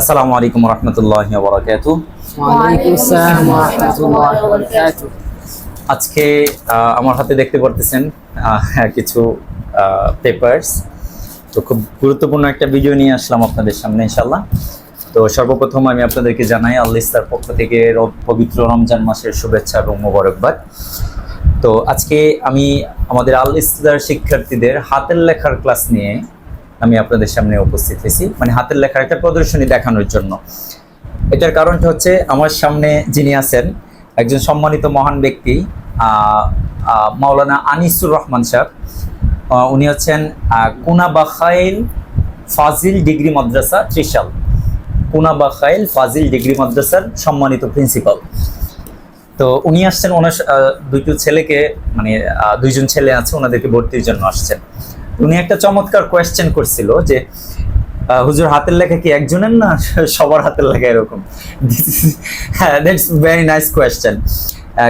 আসসালামু আলাইকুম রহমতুল্লাহ বরাকাতু। আজকে আমার হাতে দেখতে পারতেছেন কিছু পেপারস তো খুব গুরুত্বপূর্ণ একটা ভিডিও নিয়ে আসলাম আপনাদের সামনে ইনশাল্লাহ তো সর্বপ্রথম আমি আপনাদেরকে জানাই আল্লাহ ইস্তার পক্ষ থেকে পবিত্র রমজান মাসের শুভেচ্ছা এবং মোবারকবাদ। তো আজকে আমি আমাদের আল ইস্তার শিক্ষার্থীদের হাতের লেখার ক্লাস নিয়ে আমি আপনাদের সামনে উপস্থিত হয়েছি। মানে হাতের লেখার একটা প্রদর্শনী দেখানোর জন্য। এটার কারণটা হচ্ছে আমার সামনে যিনি আছেন, একজন সম্মানিত মহান ব্যক্তি মাওলানা আনিসুর রহমান সাহেব উনি হচ্ছেন কুনাবাখাইল ফাজিল ডিগ্রি মাদ্রাসা ত্রিশাল। কুনাবাখাইল ফাজিল ডিগ্রি মাদ্রাসার সম্মানিত প্রিন্সিপাল। তো উনি আসছেন, ওনার দুটো ছেলেকে মানে দুইজন ছেলে আছে, ওনাদেরকে ভর্তির জন্য আসছেন। উনি একটা চমৎকার কোয়েশ্চেন করছিল যে হুজুর হাতের লেখা কি একজনের না সবার হাতের লেখা এরকম? হ্যাঁ দ্যাটস ভেরি নাইস কোয়েশ্চেন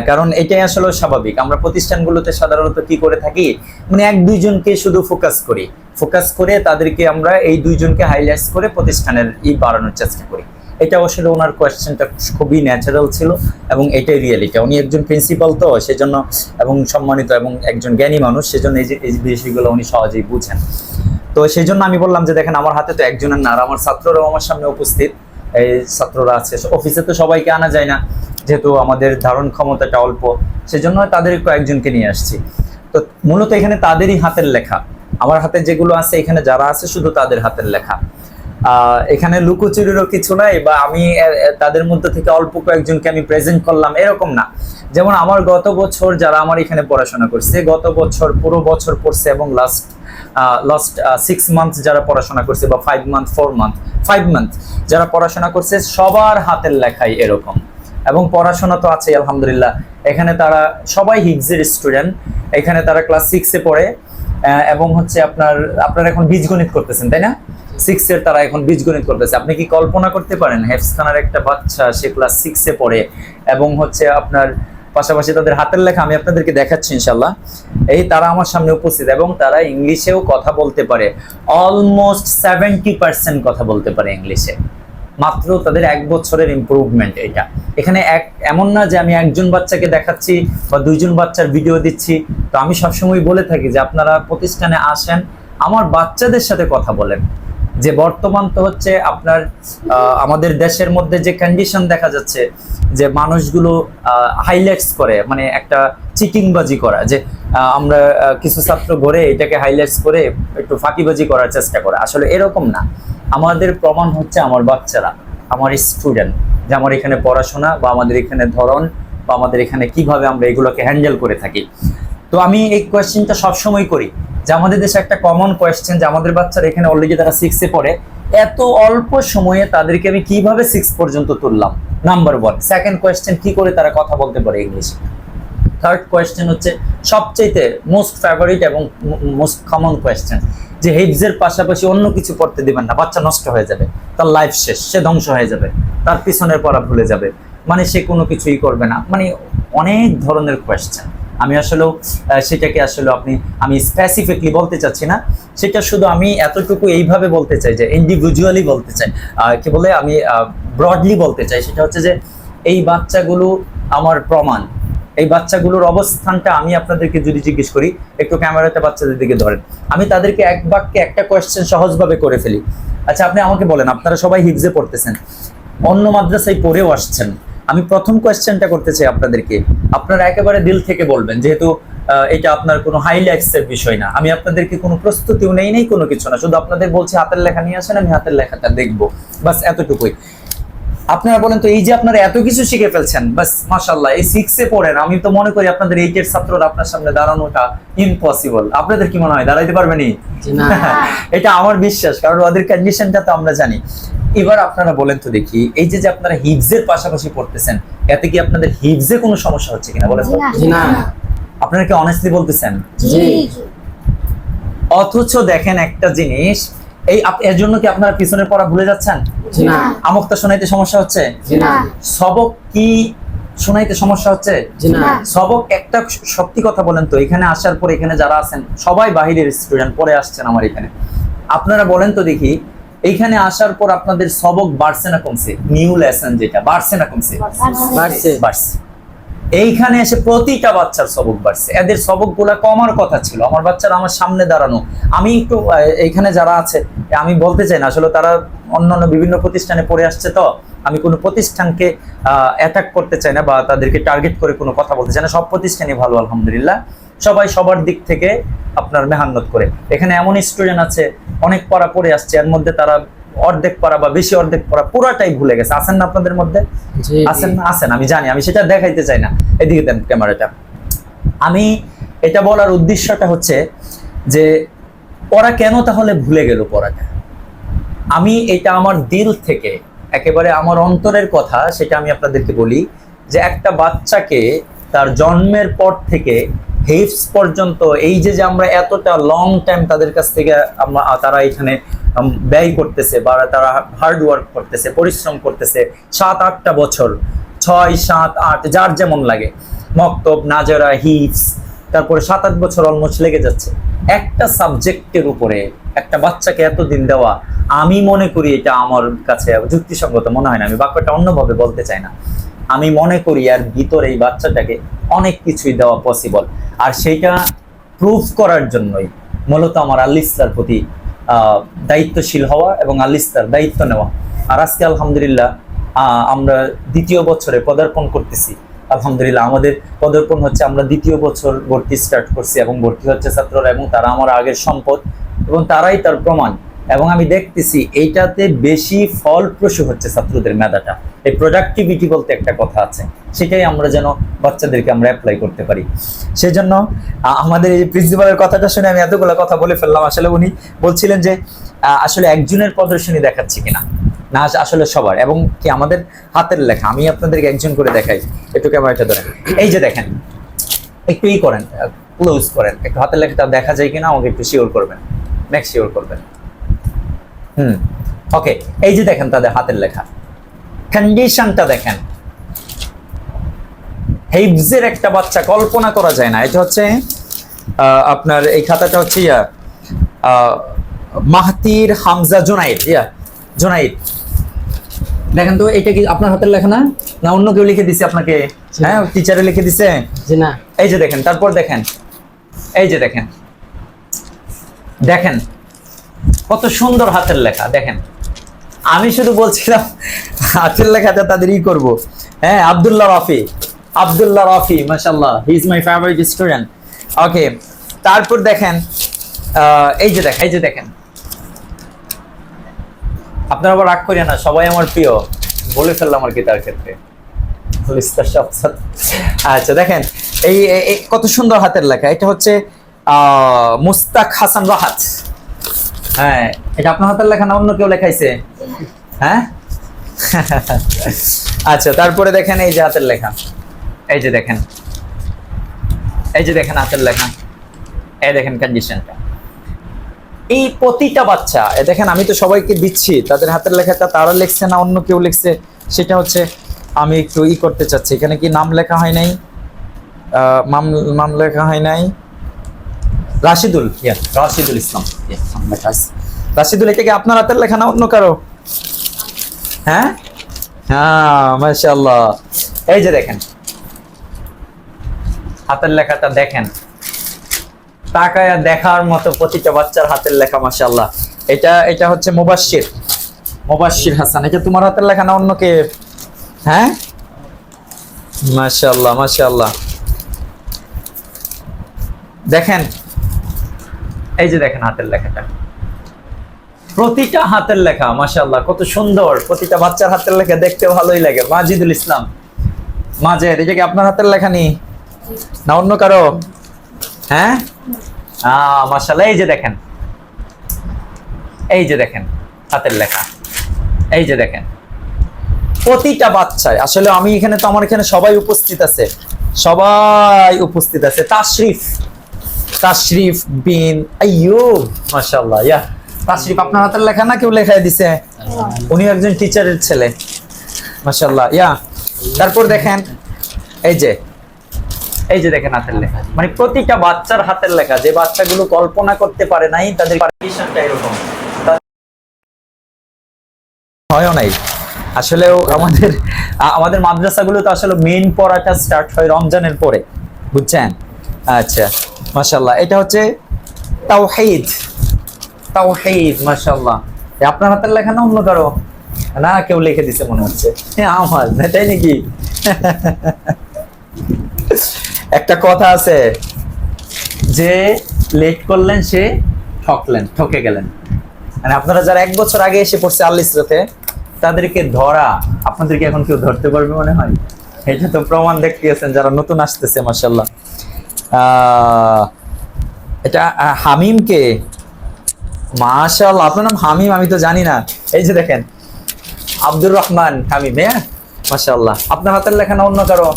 কারণ এটাই আসলে স্বাভাবিক। আমরা প্রতিষ্ঠানগুলোতে সাধারণত কি করে থাকি? মানে এক দুইজনকে শুধু ফোকাস করি। ফোকাস করে তাদেরকে আমরা এই দুইজনকে হাইলাইটস করে প্রতিষ্ঠানের ই বাড়ানোর চেষ্টা করি। এটা আসলে ওনার কোয়েশ্চেনটা খুবই ন্যাচারাল ছিল এবং এটাই রিয়েলিটি উনি একজন প্রিন্সিপাল তো, সেজন্য এবং সম্মানিত এবং একজন জ্ঞানী মানুষ, সেজন্য এই যে, এই বিষয়গুলো উনি সহজেই বুঝেন। তো সেই জন্য আমি বললাম যে, দেখেন, আমার হাতে তো একজনের না, আর আমার ছাত্ররাও আমার সামনে উপস্থিত। এই ছাত্ররা আছে অফিসে তো সবাইকে আনা যায় না, যেহেতু আমাদের ধারণ ক্ষমতাটা অল্প। সেজন্য তাদের কয়েকজনকে নিয়ে আসছি। তো মূলত এখানে তাদেরই হাতের লেখা। আমার হাতে যেগুলো আছে, এখানে যারা আছে, শুধু তাদের হাতের লেখা। এখানে লুকোচুরিরও কিছু নাই বা আমি তাদের মধ্যে থেকে অল্প কয়েকজনকে আমি প্রেজেন্ট করলাম, এরকম না। যেমন আমার গত বছর যারা আমার এখানে পড়াশোনা করছে, গত বছর, পুরো বছর পড়ছে এবং লাস্ট লাস্ট সিক্স মান্থ যারা পড়াশোনা করছে বা five month four month five month যারা পড়াশোনা করছে, সবার হাতের লেখাই এরকম। এবং পড়াশোনা তো আছে আলহামদুলিল্লাহ। এখানে তারা সবাই হিগজের স্টুডেন্ট এখানে তারা ক্লাস সিক্সে পড়ে। এবং হচ্ছে আপনার, আপনারা এখন বীজগণিত করতেছেন, তাই না? সিক্স এর তারা এখন বীজগণিত করতেছে। আপনি কি কল্পনা করতে পারেন হেফস খানার একটা বাচ্চা, সে ক্লাস সিক্সে পড়ে, এবং হচ্ছে আপনার পাশাপাশি তাদের হাতের লেখা আমি আপনাদেরকে দেখাচ্ছি ইনশাল্লাহ এই তারা আমার সামনে উপস্থিত, এবং তারা ইংলিশেও কথা বলতে পারে। অলমোস্ট সেভেন্টি পার্সেন্ট কথা বলতে পারে ইংলিশে। মাত্র তাদের এক বছরের ইমপ্রুভমেন্ট এটা। এখানে এক এমন না যে আমি একজন বাচ্চাকে দেখাচ্ছি বা দুইজন বাচ্চার ভিডিও দিচ্ছি। তো আমি সবসময় বলে থাকি যে আপনারা প্রতিষ্ঠানে আসেন, আমার বাচ্চাদের সাথে কথা বলেন। যে বর্তমান তো হচ্ছে আপনার আমাদের দেশের মধ্যে যে কন্ডিশন দেখা যাচ্ছে, যে মানুষগুলো হাইলাইটস করে মানে একটা চিটিংবাজি করা, যে আমরা কিছু ছাত্র ঘরে এটাকে হাইলাইটস করে একটু ফাঁকিবাজি করার চেষ্টা করে। আসলে এরকম না। আমাদের প্রমাণ হচ্ছে আমার বাচ্চারা, আমার স্টুডেন্ট যে আমার এখানে পড়াশোনা বা আমাদের এখানে ধরন বা আমাদের এখানে কীভাবে আমরা এগুলোকে হ্যান্ডেল করে থাকি। তো আমি এই কোয়েশ্চেনটা সবসময় করি যে আমাদের দেশে একটা কমন কোয়েশ্চেন যে আমাদের বাচ্চারা এখানে অলরেডি তারা সিক্সে পড়ে, এত অল্প সময়ে তাদেরকে আমি কীভাবে সিক্স পর্যন্ত তুললাম? নাম্বার ওয়ান সেকেন্ড কোয়েশ্চেন কি করে তারা কথা বলতে পারে ইংলিশে থার্ড কোয়েশ্চেন হচ্ছে সবচেয়ে মোস্ট ফেভারিট এবং মোস্ট কমন কোয়েশ্চেন যে হিপসের পাশাপাশি অন্য কিছু পড়তে দিবেন না, বাচ্চা নষ্ট হয়ে যাবে, তার লাইফ শেষ, সে ধ্বংস হয়ে যাবে, তার পিছনের পড়া ভুলে যাবে। মানে সে কোনো কিছুই করবে না। মানে অনেক ধরনের কোয়েশ্চেন আমি আসলেও সেটাকে আসলে আপনি, আমি স্পেসিফিকলি বলতে চাচ্ছি না। সেটা শুধু আমি এতটুকু এইভাবে বলতে চাই যে ইন্ডিভিজুয়ালি বলতে চাই। কি বলে? আমি ব্রডলি বলতে চাই। সেটা হচ্ছে যে, এই বাচ্চাগুলো আমার প্রমাণ। এই বাচ্চাগুলোর অবস্থানটা আমি আপনাদেরকে যদি জিজ্ঞেস করি, একটু ক্যামেরাতে বাচ্চাদের দিকে ধরেন। আমি তাদেরকে এক বাক্যে একটা কোয়েশ্চেন সহজভাবে করে ফেলি। আচ্ছা আপনি আমাকে বলেন, আপনারা সবাই হিপজে পড়তেছেন, অন্য মাদ্রাসায় পড়েও আসছেন। আমি প্রথম কোয়েশ্চেনটা করতে চাই আপনাদেরকে। আপনারা একেবারে দিল থেকে বলবেন, যেহেতু এটা আপনার কোনো হাইলাইটস এর বিষয় না। আমি আপনাদেরকে কোনো প্রস্তুতিও নেই নেই কোনো কিছু না। শুধু আপনাদের বলছি, হাতের লেখা নিয়ে আসেন, আমি হাতের লেখাটা দেখব। বাস এতটুকুই। আপনারা বলেন তো এই যে আপনারা এত কিছু শিখে ফেলছেন বাস মাশাল্লাহ এই সিক্সে পড়েন আমি তো মনে করি আপনাদের এইটের ছাত্ররা আপনার সামনে দাঁড়ানোটা ইম্পসিবল আপনাদের কি মনে হয় দাঁড়াইতে পারবেনি জি এটা আমার বিশ্বাস কারণ ওদের কন্ডিশনটা তো আমরা জানি। এবার আপনারা বলেন তো দেখি এই যে যে আপনারা হিপসের পাশাপাশি পড়তেছেন এতে কি আপনাদের হিপসে কোনো সমস্যা হচ্ছে কিনা বলেন তো। না। আপনারা কি অনেস্টলি বলতেছেন? জি। অথচ দেখেন একটা জিনিস এই এর জন্য কি আপনারা পিছনের পড়া ভুলে যাচ্ছেন? না। আমক্তা শোনাইতে সমস্যা হচ্ছে? না। সবক কি শোনাইতে সমস্যা হচ্ছে? সবক একটা সত্যি কথা বলেন তো এখানে আসার পর এখানে যারা আছেন সবাই বাহিরের স্টুডেন্ট পরে আসছেন আমার এখানে। আপনারা বলেন তো দেখি এইখানে আসার পর আপনাদের সবক বাড়ছে না কমছে? নিউ লেসন যেটা বাড়ছে না কমছে? বাড়ছে। বাড়ছে। এইখানে এসে প্রতিটা বাচ্চার সবক বাড়ছে। এদের সবকগুলা কমার কথা ছিল। আমার বাচ্চারা আমার সামনে দাঁড়ানো। আমি একটু এইখানে যারা আছে, আমি বলতে চাই না, আসলে তারা অন্যান্য বিভিন্ন প্রতিষ্ঠানে পড়ে আসছে তো, আমি কোনো প্রতিষ্ঠানকে অ্যাটাক করতে চাই না বা তাদেরকে টার্গেট করে কোনো কথা বলতে চাই না। সব প্রতিষ্ঠানই ভালো, আলহামদুলিল্লাহ। সবাই সবার দিক থেকে আপনার মেহান্নত করে। এখানে এমন স্টুডেন্ট আছে, অনেক পড়া পড়ে আসছে, এর মধ্যে তারা অর্ধেক পড়া বা বেশি অর্ধেক পড়া পুরাটাই ভুলে গেছে। আছেন না আপনাদের মধ্যে? আছেন না? আছেন আমি জানি আমি সেটা দেখাইতে চাই না। এদিকে দেন ক্যামেরাটা। আমি এটা বলার উদ্দেশ্যটা হচ্ছে যে ওরা কেন তাহলে ভুলে গেল পড়াটা? আমি এটা আমার দিল থেকে একেবারে আমার অন্তরের কথা সেটা আমি আপনাদেরকে বলি যে একটা বাচ্চাকে তার জন্মের পর থেকে হেফস পর্যন্ত, এই যে যে আমরা এতটা লং টাইম তাদের কাছ থেকে আমরা তারা এখানে ব্যয় করতেছে বা তারা হার্ড ওয়ার্ক করতেছে, পরিশ্রম করতেছে, সাত, আটটা বছর, ছয়, সাত, আট, যার যেমন লাগে, মক্তব, নাজরা, হিফস, তারপরে সাত, আট বছর অলমোস্ট লেগে যাচ্ছে। একটা সাবজেক্টের উপরে, একটা বাচ্চাকে এতদিন দেওয়া, আমি মনে করি এটা আমার কাছে যুক্তিসঙ্গত মনে হয় না, আমি বাক্যটা অন্যভাবে বলতে চাই না। আমি মনে করি আর ভিতরে এই বাচ্চাটাকে অনেক কিছুই দেওয়া পসিবল আর সেইটা প্রুফ করার জন্যই মূলত আমার আল্লিস্তার প্রতি দায়িত্বশীল হওয়া এবং আল্লিস্তার দায়িত্ব নেওয়া। আর আজকে আলহামদুলিল্লাহ আমরা দ্বিতীয় বছরে পদার্পণ করতেছি। আলহামদুলিল্লাহ আমাদের পদার্পণ হচ্ছে আমরা দ্বিতীয় বছর ভর্তি স্টার্ট করছি এবং ভর্তি হচ্ছে ছাত্ররা এবং তারা আমার আগের সম্পদ এবং তারাই তার প্রমাণ। এবং আমি দেখতেছি এইটাতে বেশি ফলপ্রসূ হচ্ছে ছাত্রদের মেধাটা। এই প্রোডাক্টিভিটি বলতে একটা কথা আছে। সেটাই আমরা যেন বাচ্চাদেরকে আমরা অ্যাপ্লাই করতে পারি। সেজন্য আমাদের এই প্রিন্সিপালের কথাটা শুনে আমি এতগুলো কথা বলে ফেললাম। আসলে উনি বলছিলেন যে আসলে একজনের প্রদর্শনী দেখাচ্ছি কিনা? না, আস- আসলে সবার। এবং কি আমাদের হাতের লেখা। আমি আপনাদেরকে একজন করে দেখাই। একটু ক্যামেরাটা ধরেন। এই যে দেখেন, একটু ই করেন ক্লোজ করেন। একটু হাতের লেখাটা দেখা যায় কিনা আমাকে একটু শিওর করবেন। নেক্সট শিওর করবেন। হুম। ওকে এই যে দেখেন তাদের হাতের লেখা। কন্ডিশনটা দেখেন। হেইবজের একটা বাচ্চা কল্পনা করা যায় না। এটা হচ্ছে আপনার এই খাতাটা হচ্ছে ইয়া মাহাতির হামজা জোনাইদ ইয়া জোনাইদ। দেখেন তো এটা কি আপনার হাতের লেখা না? না অন্য কেউ লিখে দিছে আপনাকে? হ্যাঁ টিচারে লিখে দিছে? জি না। এই যে দেখেন তারপর দেখেন। এই যে দেখেন। দেখেন কত সুন্দর হাতের লেখা, দেখেন। আমি শুধু বলছিলাম, হাতের লেখাটা তাদের ই করব। হ্যাঁ আব্দুল্লাহ রাফি আব্দুল্লাহ রাফি মাশাল্লাহ he is my favourite student okay তারপর দেখেন এই যে দেখেন, এই যে দেখেন। আপনারা আবার রাগ করিয়া না, সবাই আমার প্রিয়। বলে ফেললাম আর কি তার ক্ষেত্রে। আচ্ছা দেখেন, এই কত সুন্দর হাতের লেখা। এটা হচ্ছে মুস্তাক হাসান রাহাত। হ্যাঁ। এটা আপনার হাতের লেখা না অন্য কেউ লেখাইছে? হ্যাঁ? আচ্ছা তারপরে দেখেন এই যে হাতের লেখা। এই যে দেখেন। এই যে দেখেন হাতের লেখা। এই দেখেন কন্ডিশনটা এই প্রতিটা বাচ্চা, এ দেখেন আমি তো সবাইকে দিচ্ছি, তাদের হাতের লেখাটা তারা লিখছে না অন্য কেউ লিখছে, সেটা হচ্ছে আমি একটু ই করতে চাচ্ছি। এখানে কি নাম লেখা হয় নাই? নাম নাম লেখা হয় নাই? রাশিদুল রাশিদুল ইসলাম। রাশিদুল এটা কি আপনার হাতের লেখা না অন্য কারও? হ্যাঁ? হ্যাঁ মাশাআল্লাহ। এই যে দেখেন। হাতের লেখাটা দেখেন। তাকায় দেখার মতো প্রতিটা বাচ্চার হাতের লেখা মাশাআল্লাহ। এটা এটা হচ্ছে মুবাশশির। মুবাশশির হাসান। এটা তোমার হাতের লেখা না অন্য কে? হ্যাঁ? মাশাআল্লাহ মাশাআল্লাহ। দেখেন এই যে দেখেন হাতের লেখাটা। প্রতিটা হাতের লেখা, মাশাআল্লাহ, কত সুন্দর। প্রতিটা বাচ্চার হাতের লেখা দেখতে ভালোই লাগে। মাজিদুল ইসলাম, মাজেদ এটা কি আপনার হাতের লেখা নি? না অন্য কারও? হ্যাঁ? আহ মাশাআল্লাহ, এই যে দেখেন। এই যে দেখেন, হাতের লেখা। এই যে দেখেন। প্রতিটা বাচ্চায়, আসলে আমি এখানে তো, আমার এখানে সবাই উপস্থিত আছে। সবাই উপস্থিত আছে। তাশরিফ। তাশরিফ বিন আইয়ুব, মাশাআল্লাহ ইয়া তাশরিফ আপনার হাতের লেখা না কেউ লেখায় দিছে? উনি একজন টিচারের ছেলে, মাশাআল্লাহ ইয়া তারপর দেখেন, এই যে এই যে দেখেন হাতের লেখা। মানে প্রতিটা বাচ্চার হাতের লেখা, যে বাচ্চাগুলো কল্পনা করতে পারে নাই, তাদের কন্ডিশনটা এরকম। হয়ও নাই। আসলেও আমাদের আমাদের মাদ্রাসাগুলো তো আসলে মেইন পড়াটা স্টার্ট হয় রমজানের পরে, বুঝছেন? আচ্ছা মাশাল্লাহ এটা হচ্ছে তাওহীদ। তাওহীদ মাশাল্লাহ আপনার হাতের লেখা না অন্য কারও? না, কেউ লিখে দিছে মনে হচ্ছে। আমার এটাই নাকি? একটা কথা আছে, যে লেট করলেন, সে ঠকলেন, ঠকে গেলেন। মানে আপনারা যারা এক বছর আগে এসে পড়ছে আল্লিসরাতে তাদেরকে ধরা, আপনাদেরকে এখন কেউ ধরতে পারবে মনে হয়? এটা তো প্রমাণ দেখতে গেছেন যারা নতুন আসতেছে মাসাল্লাহ এটা হামিমকে? মাশাল আপনার নাম হামিম, আমি তো জানি না। এই যে দেখেন, আব্দুর রহমান হামিম হ্যাঁ? মাশাল্লাহ আপনার হাতের লেখা না অন্য কারও?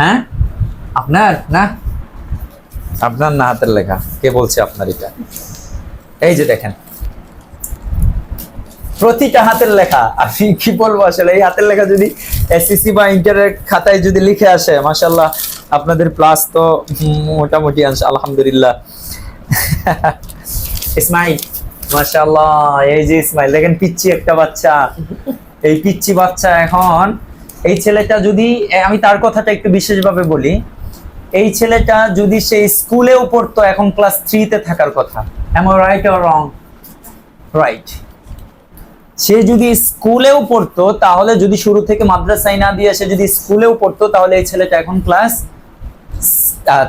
হ্যাঁ? আপনার? না? আপনার না হাতের লেখা। কে বলছে আপনার এটা? এই যে দেখেন প্রতিটা হাতের লেখা। আমি কি বলব আসলে, এই হাতের লেখা যদি এসএসসি বা ইন্টারের খাতায় যদি লিখে আসে মাশাল্লাহ আপনাদের প্লাস তো মোটামুটি আলহামদুলিল্লাহ। ইসমাইল মাশাল্লাহ এই যে ইসমাইল দেখেন পিচ্ছি একটা বাচ্চা। এই পিচ্ছি বাচ্চা এখন, এই ছেলেটা যদি আমি তার কথাটা একটু বিশেষভাবে বলি। এই ছেলেটা যদি সে স্কুলেও পড়তো, এখন ক্লাস থ্রিতে থাকার কথা। Am right or wrong right সে যদি স্কুলেও পড়তো, তাহলে যদি শুরু থেকে মাদ্রাসায় না দিয়ে সে যদি স্কুলেও পড়তো, তাহলে এই ছেলেটা এখন ক্লাস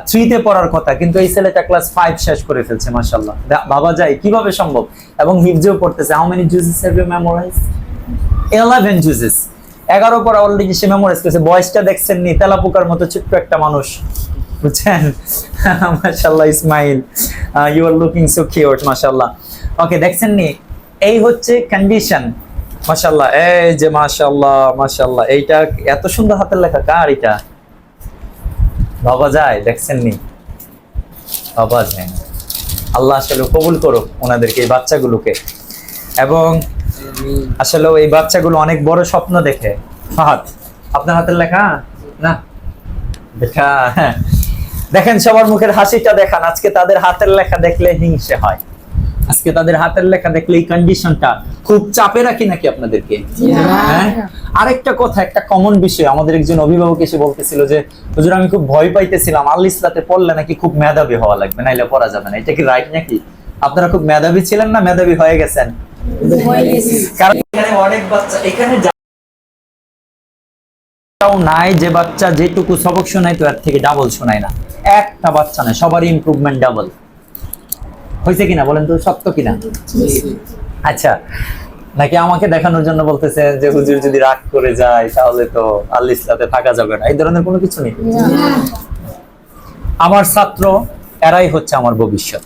থ্রিতে পড়ার কথা। কিন্তু এই ছেলেটা ক্লাস ফাইভ শেষ করে ফেলছে মাসাল্লাহ বাবা যায়, কীভাবে সম্ভব? এবং হিফজেও পড়তেছে। How many জুজেস have you memorise eleven জুজেস এগারো পর অলরেডি সে মেমোরাইজ করেছে। বয়সটা দেখছেন নি, তেলাপোকার মতো ছোট্ট একটা মানুষ। বুঝছেন? মাশাল্লাহ Ismail you are looking so cute মাশাল্লাহ ওকে দেখছেন নি? এই হচ্ছে কন্ডিশন মাশাল্লাহ এই যে মাশাল্লাহ মাশাল্লাহ এইটা এত সুন্দর হাতের লেখা, কার এটা? বাবা যায়, দেখছেন নি? বাবা যায়। আল্লাহ আসলে কবুল করুক ওনাদেরকে, এই বাচ্চাগুলোকে। এবং আসলে এই বাচ্চাগুলো অনেক বড় স্বপ্ন দেখে। ফাহাদ, আপনার হাতের লেখা? না? দেখা হ্যাঁ। দেখেন সবার মুখের হাসিটা দেখান, আজকে তাদের হাতের লেখা দেখলে হিংসে হয়। আজকে তাদের হাতের লেখা দেখলে এই কন্ডিশনটা খুব চাপে রাখি নাকি আপনাদেরকে? হ্যাঁ? আরেকটা কথা একটা কমন বিষয় আমাদের একজন অভিভাবক এসে বলতেছিল যে হুজুর আমি খুব ভয় পাইতেছিলাম আল্লিস রাতে পড়লে নাকি খুব মেধাবী হওয়া লাগবে নাইলে পড়া যাবে না। এটা কি রাইট নাকি? আপনারা খুব মেধাবী ছিলেন না মেধাবী হয়ে গেছেন? কারণ এখানে অনেক বাচ্চা এখানে নাই যে বাচ্চা যেটুকু সবক শোনায় তো এর থেকে ডাবল শোনায় না। একটা বাচ্চা না সবারই ইমপ্রুভমেন্ট ডাবল হয়েছে কিনা বলেন তো শক্ত কিনা? আচ্ছা নাকি আমাকে দেখানোর জন্য বলতেছে যে হুজুর যদি রাগ করে যায় তাহলে তো আল্লাহ ইসলাতে থাকা যাবে না। এই ধরনের কোনো কিছু নেই? আমার ছাত্র এরাই হচ্ছে আমার ভবিষ্যৎ।